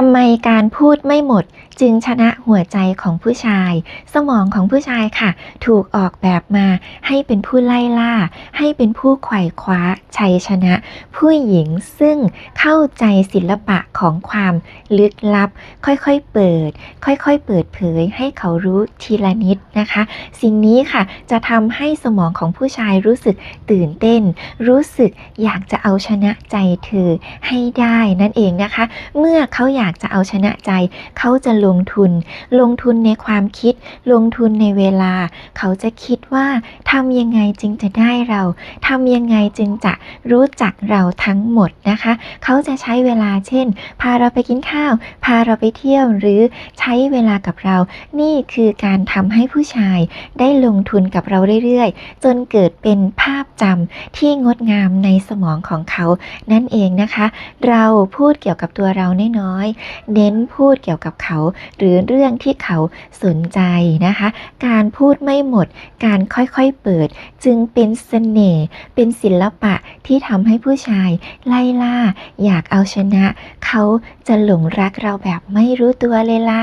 ทำไมการพูดไม่หมดจึงชนะหัวใจของผู้ชาย สมองของผู้ชายค่ะ ถูกออกแบบมาให้เป็นผู้ไล่ล่า ให้เป็นผู้ไขว่คว้าชัยชนะ ผู้หญิงซึ่งเข้าใจศิลปะของความลึกลับ ค่อยๆเปิด ค่อยๆ เปิดเผยให้เขารู้ทีละนิดนะคะ สิ่งนี้ค่ะจะทำให้สมองของผู้ชายรู้สึกตื่นเต้น รู้สึกอยากจะเอาชนะใจเธอให้ได้นั่นเองนะคะ เมื่อเขาอยากจะเอาชนะใจ เขาจะลงทุน ลงทุนในความคิด ลงทุนในเวลา เขาจะคิดว่าทำยังไงจึงจะได้เราทำยังไงจึงจะรู้จักเราทั้งหมดนะคะ เขาจะใช้เวลาเช่นพาเราไปกินข้าว พาเราไปเที่ยวหรือใช้เวลากับเรา นี่คือการทำให้ผู้ชายได้ลงทุนกับเราเรื่อยๆ จนเกิดเป็นภาพจำที่งดงามในสมองของเขา นั่นเองนะคะ เราพูดเกี่ยวกับตัวเราน้อยๆเน้นพูดเกี่ยวกับเขา หรือเรื่องที่เขาสนใจนะคะ การพูดไม่หมด การค่อยๆเปิด จึงเป็นเสน่ห์เป็นศิลปะ ที่ทำให้ผู้ชายไล่ล่า อยากเอาชนะ เขาจะหลงรักเราแบบไม่รู้ตัวเลยละ